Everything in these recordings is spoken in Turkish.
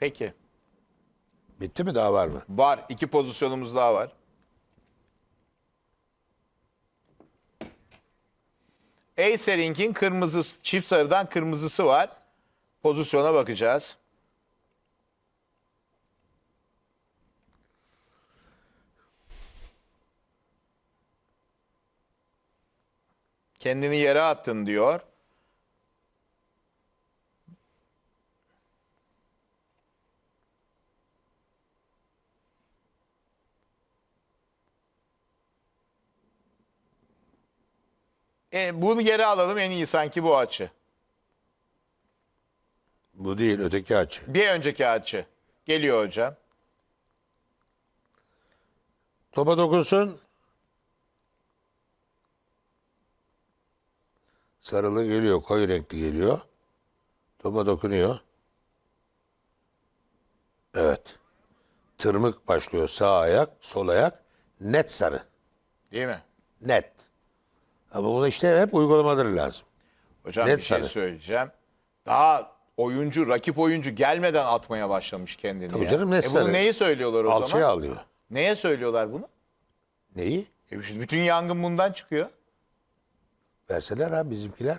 Peki. Bitti mi daha var mı? Var. iki pozisyonumuz daha var. Eysering'in kırmızı çift sarıdan kırmızısı var. Pozisyona bakacağız. Kendini yere attın diyor. E, bunu geri alalım en iyi sanki bu açı. Bu değil öteki açı. Bir önceki açı. Geliyor hocam. Topa dokunsun. Sarılı geliyor, koyu renkli geliyor. Topa dokunuyor. Evet. Tırmık başlıyor sağ ayak, sol ayak. Net sarı. Değil mi? Net. Ama bunu işte hep uygulamaları lazım. Hocam Net bir şey söyleyeceğim. Daha oyuncu, rakip oyuncu gelmeden atmaya başlamış kendini. Tabii ya. canım, net e bunu neyi söylüyorlar o Alçıya zaman? alıyor. Neye söylüyorlar bunu? Neyi? E işte bütün yangın bundan çıkıyor. Verseler ha bizimkiler.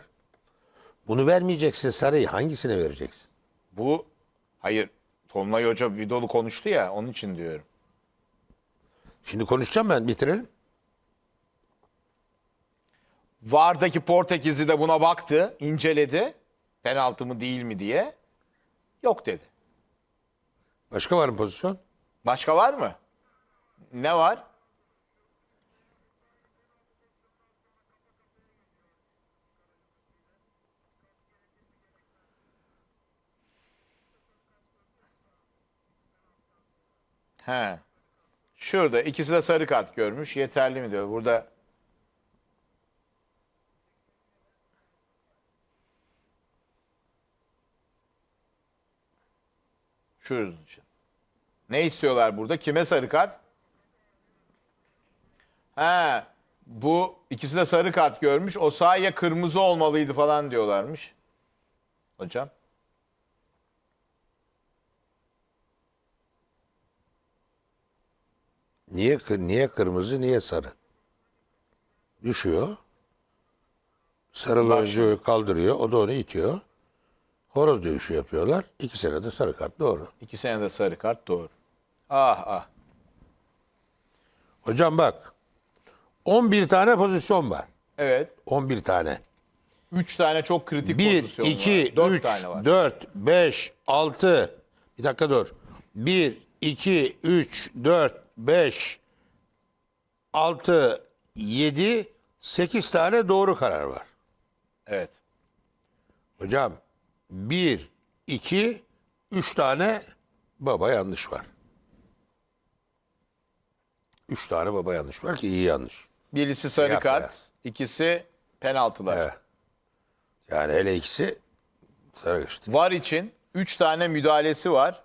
Bunu vermeyeceksin sarıyı. Hangisine vereceksin? Bu hayır Tonlay Hoca bir dolu konuştu ya onun için diyorum. Şimdi konuşacağım ben bitirelim. Vardaki Portekizli de buna baktı, inceledi. Penaltı mı değil mi diye. Yok dedi. Başka var mı pozisyon? Başka var mı? Ne var? He. Şurada ikisi de sarı kart görmüş. Yeterli mi diyor. Burada Şurada için. Ne istiyorlar burada? Kime sarı kart? He, bu ikisi de sarı kart görmüş. O sahaya kırmızı olmalıydı falan diyorlarmış. Hocam. Niye niye kırmızı, niye sarı? Düşüyor. Sarılı oyuncuyu kaldırıyor. O da onu itiyor. Horoz dövüşü yapıyorlar. İki sene de sarı kart doğru. İki sene de sarı kart doğru. Ah ah. Hocam bak. 11 tane pozisyon var. Evet. 11 tane. Üç tane çok kritik 1, pozisyon 2, var. Dört 3, tane var. 4, 5, 6. Bir dakika dur. 1, 2, 3, 4, 5, 6, 7, 8 tane doğru karar var. Evet. Hocam 1, 2, 3 tane baba yanlış var. 3 tane baba yanlış var ki iyi yanlış. Birisi sarı Yap kart, beyaz. ikisi penaltılar. Evet. Yani hele ikisi sarı geçti. Var için 3 tane müdahalesi var.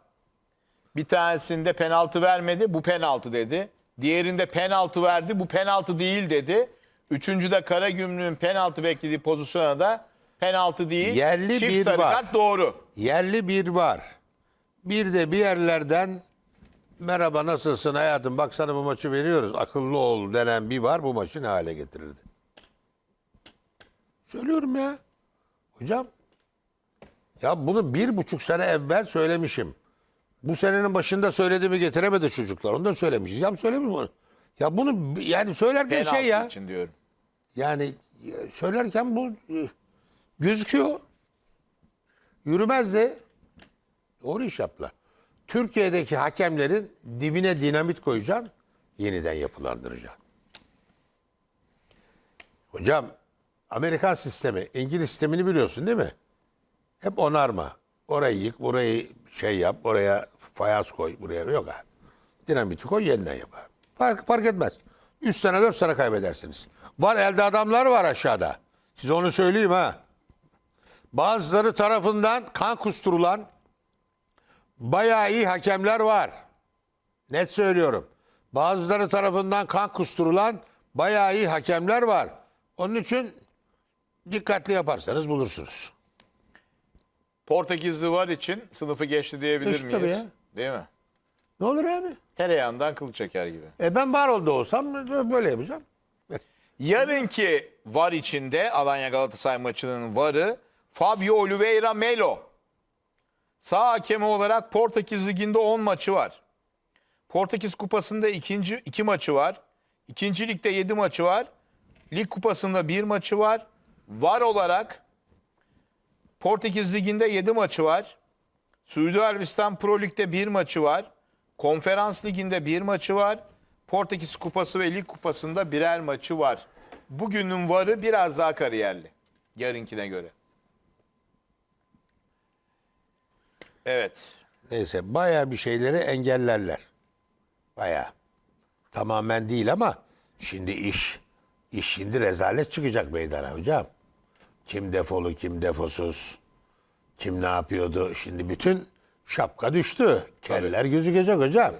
Bir tanesinde penaltı vermedi, bu penaltı dedi. Diğerinde penaltı verdi, bu penaltı değil dedi. Üçüncüde Karagümrük'ün penaltı beklediği pozisyona da penaltı değil. Yerli çift bir sarı var. kart doğru. Yerli bir var. Bir de bir yerlerden merhaba nasılsın hayatım bak sana bu maçı veriyoruz akıllı ol denen bir var bu maçı ne hale getirirdi. Söylüyorum ya. Hocam ya bunu bir buçuk sene evvel söylemişim. Bu senenin başında söylediğimi getiremedi çocuklar. Onu da söylemişiz. Ya söylemiş onu. Ya bunu yani söylerken Penaltı şey ya. için diyorum. Yani e, söylerken bu e, gözüküyor. Yürümez de doğru iş yaptılar. Türkiye'deki hakemlerin dibine dinamit koyacaksın, yeniden yapılandıracaksın. Hocam Amerikan sistemi, İngiliz sistemini biliyorsun değil mi? Hep onarma. Orayı yık, burayı şey yap, oraya fayans koy, buraya yok abi. Dinamiti koy, yeniden yap abi. Fark, fark etmez. 3 sene 4 sene kaybedersiniz. Var elde adamlar var aşağıda. Size onu söyleyeyim ha. Bazıları tarafından kan kusturulan bayağı iyi hakemler var. Net söylüyorum. Bazıları tarafından kan kusturulan bayağı iyi hakemler var. Onun için dikkatli yaparsanız bulursunuz. Portekizli var için sınıfı geçti diyebilir Geçti miyiz? tabii ya. Değil mi? Ne olur abi? Tereyağından kıl çeker gibi. E ben var oldu olsam böyle yapacağım. Yarınki var içinde Alanya Galatasaray maçının varı Fabio Oliveira Melo. Sağ hakemi olarak Portekiz Ligi'nde 10 maçı var. Portekiz Kupası'nda ikinci, iki maçı var. İkinci Lig'de 7 maçı var. Lig Kupası'nda bir maçı var. Var olarak Portekiz Ligi'nde 7 maçı var. Suudi Arabistan Pro Lig'de bir maçı var. Konferans Ligi'nde bir maçı var. Portekiz Kupası ve Lig Kupası'nda birer maçı var. Bugünün varı biraz daha kariyerli. Yarınkine göre. Evet. Neyse bayağı bir şeyleri engellerler. Bayağı. Tamamen değil ama şimdi iş iş şimdi rezalet çıkacak meydana hocam. Kim defolu kim defosuz. Kim ne yapıyordu? Şimdi bütün şapka düştü. Keller gözükecek hocam.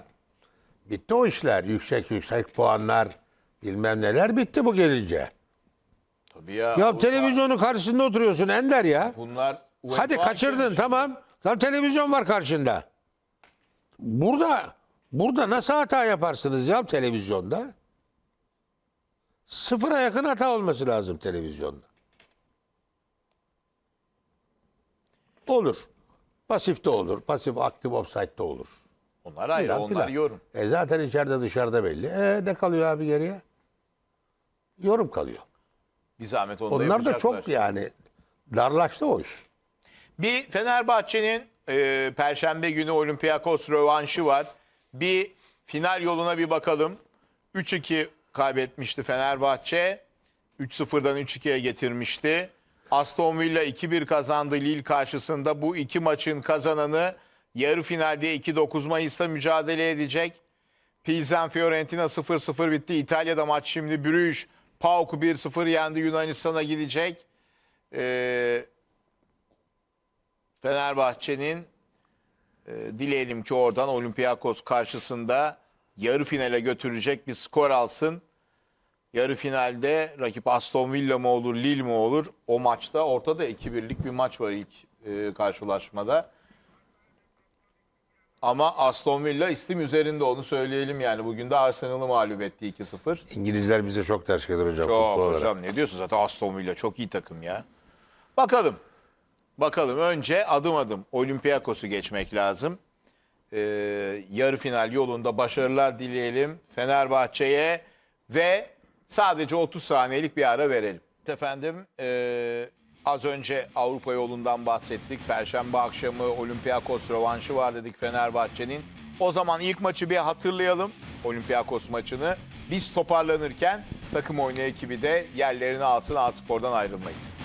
Bitti o işler. Yüksek yüksek puanlar bilmem neler bitti bu gelince. Tabii ya. Ya televizyonun karşısında oturuyorsun Ender ya. Bunlar UEFA Hadi kaçırdın tamam. Tam televizyon var karşında. Burada burada nasıl hata yaparsınız ya televizyonda? Sıfıra yakın hata olması lazım televizyonda. Olur. Pasifte olur. Pasif aktif offside'de olur. Onlar ayrı, Filan onlar filan. yorum. E zaten içeride dışarıda belli. E ne kalıyor abi geriye? Yorum kalıyor. Bir zahmet onu Onlar da çok yani darlaştı o iş. Bir Fenerbahçe'nin e, Perşembe günü Olympiakos rövanşı var. Bir final yoluna bir bakalım. 3-2 kaybetmişti Fenerbahçe. 3-0'dan 3-2'ye getirmişti. Aston Villa 2-1 kazandı Lille karşısında. Bu iki maçın kazananı yarı finalde 2-9 Mayıs'ta mücadele edecek. Pilsen Fiorentina 0-0 bitti. İtalya'da maç şimdi Brüj. PAOK'u 1-0 yendi. Yunanistan'a gidecek. Ee, Fenerbahçe'nin e, dileyelim ki oradan Olympiakos karşısında yarı finale götürecek bir skor alsın. Yarı finalde rakip Aston Villa mı olur, Lille mi olur? O maçta ortada 2-1'lik bir maç var ilk e, karşılaşmada. Ama Aston Villa istim üzerinde onu söyleyelim yani. Bugün de Arsenal'ı mağlup etti 2-0. İngilizler bize çok ters gelir hocam. Çok futbol olarak. hocam ne diyorsun zaten Aston Villa çok iyi takım ya. Bakalım. Bakalım önce adım adım Olympiakos'u geçmek lazım. Ee, yarı final yolunda başarılar dileyelim Fenerbahçe'ye ve sadece 30 saniyelik bir ara verelim. Efendim ee, az önce Avrupa yolundan bahsettik. Perşembe akşamı Olympiakos rövanşı var dedik Fenerbahçe'nin. O zaman ilk maçı bir hatırlayalım. Olympiakos maçını. Biz toparlanırken takım oyunu ekibi de yerlerini alsın. A Spor'dan ayrılmayın.